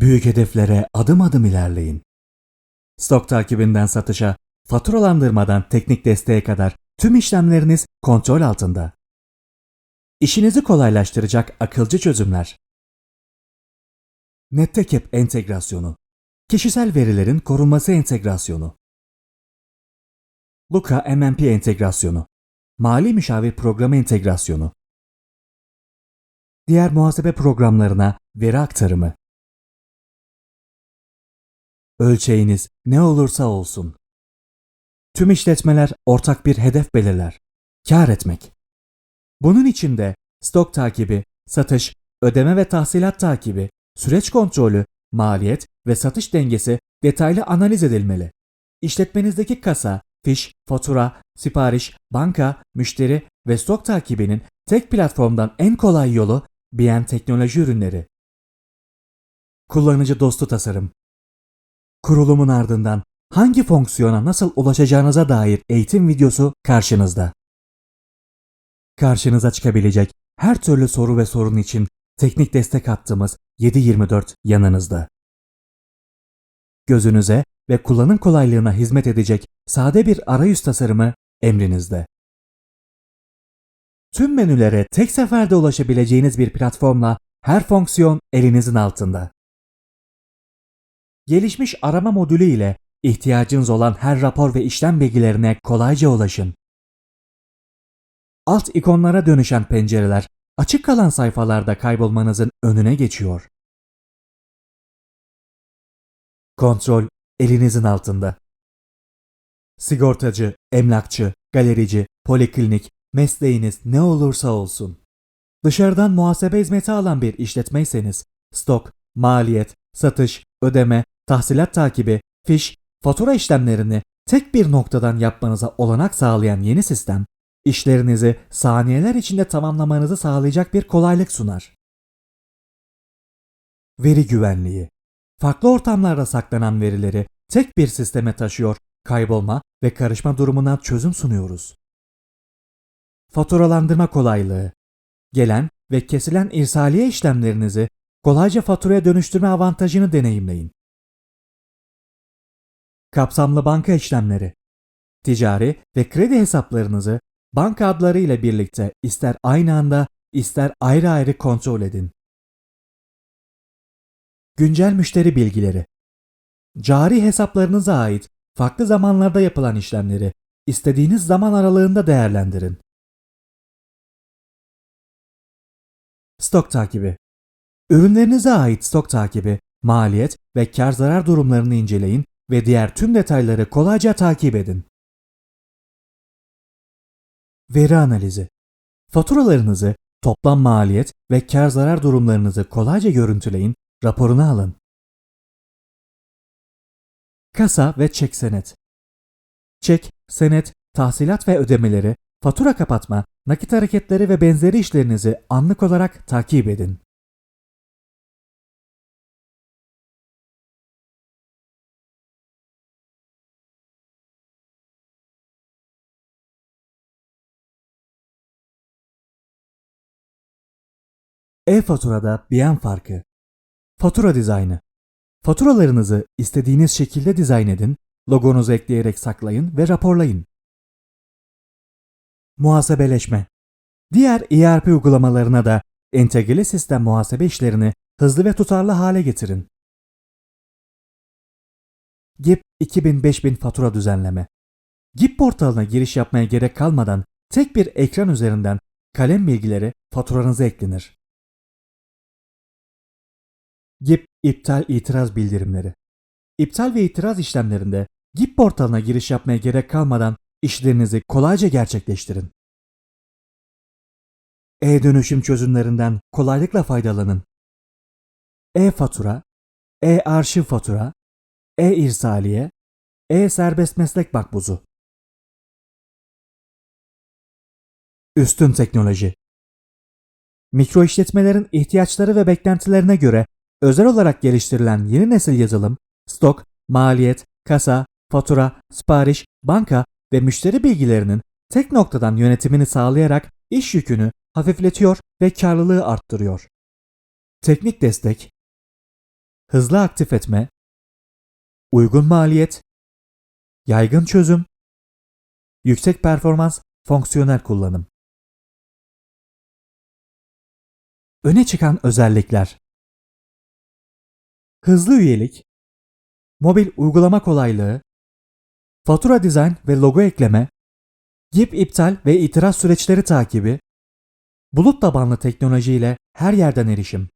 Büyük hedeflere adım adım ilerleyin. Stok takibinden satışa, faturalandırmadan teknik desteğe kadar tüm işlemleriniz kontrol altında. İşinizi kolaylaştıracak akılcı çözümler. NetTekep entegrasyonu. Kişisel verilerin korunması entegrasyonu. Luka MMP entegrasyonu. Mali müşavir programı entegrasyonu. Diğer muhasebe programlarına veri aktarımı. Ölçeğiniz ne olursa olsun. Tüm işletmeler ortak bir hedef belirler. Kar etmek. Bunun için de stok takibi, satış, ödeme ve tahsilat takibi, süreç kontrolü, maliyet ve satış dengesi detaylı analiz edilmeli. İşletmenizdeki kasa, fiş, fatura, sipariş, banka, müşteri ve stok takibinin tek platformdan en kolay yolu BM Teknoloji Ürünleri. Kullanıcı dostu tasarım. Kurulumun ardından hangi fonksiyona nasıl ulaşacağınıza dair eğitim videosu karşınızda. Karşınıza çıkabilecek her türlü soru ve sorun için teknik destek hattımız 724 yanınızda. Gözünüze ve kullanım kolaylığına hizmet edecek sade bir arayüz tasarımı emrinizde. Tüm menülere tek seferde ulaşabileceğiniz bir platformla her fonksiyon elinizin altında. Gelişmiş arama modülü ile ihtiyacınız olan her rapor ve işlem bilgilerine kolayca ulaşın. Alt ikonlara dönüşen pencereler açık kalan sayfalarda kaybolmanızın önüne geçiyor. Kontrol elinizin altında. Sigortacı, emlakçı, galerici, poliklinik, mesleğiniz ne olursa olsun. Dışarıdan muhasebe hizmeti alan bir işletmeyseniz, stok, maliyet, satış, ödeme, tahsilat takibi, fiş, fatura işlemlerini tek bir noktadan yapmanıza olanak sağlayan yeni sistem, işlerinizi saniyeler içinde tamamlamanızı sağlayacak bir kolaylık sunar. Veri güvenliği Farklı ortamlarda saklanan verileri tek bir sisteme taşıyor, kaybolma ve karışma durumuna çözüm sunuyoruz. Faturalandırma kolaylığı Gelen ve kesilen irsaliye işlemlerinizi kolayca faturaya dönüştürme avantajını deneyimleyin. Kapsamlı banka işlemleri Ticari ve kredi hesaplarınızı banka adları ile birlikte ister aynı anda ister ayrı ayrı kontrol edin. Güncel müşteri bilgileri Cari hesaplarınıza ait farklı zamanlarda yapılan işlemleri istediğiniz zaman aralığında değerlendirin. Stok takibi Ürünlerinize ait stok takibi, maliyet ve kar zarar durumlarını inceleyin ve diğer tüm detayları kolayca takip edin. Veri analizi Faturalarınızı, toplam maliyet ve kar zarar durumlarınızı kolayca görüntüleyin, raporunu alın. Kasa ve çek senet Çek, senet, tahsilat ve ödemeleri, fatura kapatma, nakit hareketleri ve benzeri işlerinizi anlık olarak takip edin. E-faturada BM farkı. Fatura dizaynı. Faturalarınızı istediğiniz şekilde dizayn edin, logonuzu ekleyerek saklayın ve raporlayın. Muhasebeleşme. Diğer ERP uygulamalarına da entegreli sistem muhasebe işlerini hızlı ve tutarlı hale getirin. GIP 2000-5000 fatura düzenleme. GIP portalına giriş yapmaya gerek kalmadan tek bir ekran üzerinden kalem bilgileri faturanıza eklenir. GIP iptal itiraz bildirimleri. İptal ve itiraz işlemlerinde GIP portalına giriş yapmaya gerek kalmadan işlerinizi kolayca gerçekleştirin. E-dönüşüm çözümlerinden kolaylıkla faydalanın. E-fatura, e-arşiv fatura, e-irsaliye, e-serbest meslek makbuzu. Üstün teknoloji. Mikro işletmelerin ihtiyaçları ve beklentilerine göre özel olarak geliştirilen yeni nesil yazılım, stok, maliyet, kasa, fatura, sipariş, banka ve müşteri bilgilerinin tek noktadan yönetimini sağlayarak iş yükünü hafifletiyor ve karlılığı arttırıyor. Teknik destek hızlı aktif etme, uygun maliyet, yaygın çözüm, yüksek performans, fonksiyonel kullanım. Öne çıkan özellikler Hızlı üyelik, mobil uygulama kolaylığı, fatura dizayn ve logo ekleme, GIP iptal ve itiraz süreçleri takibi, bulut tabanlı teknolojiyle her yerden erişim.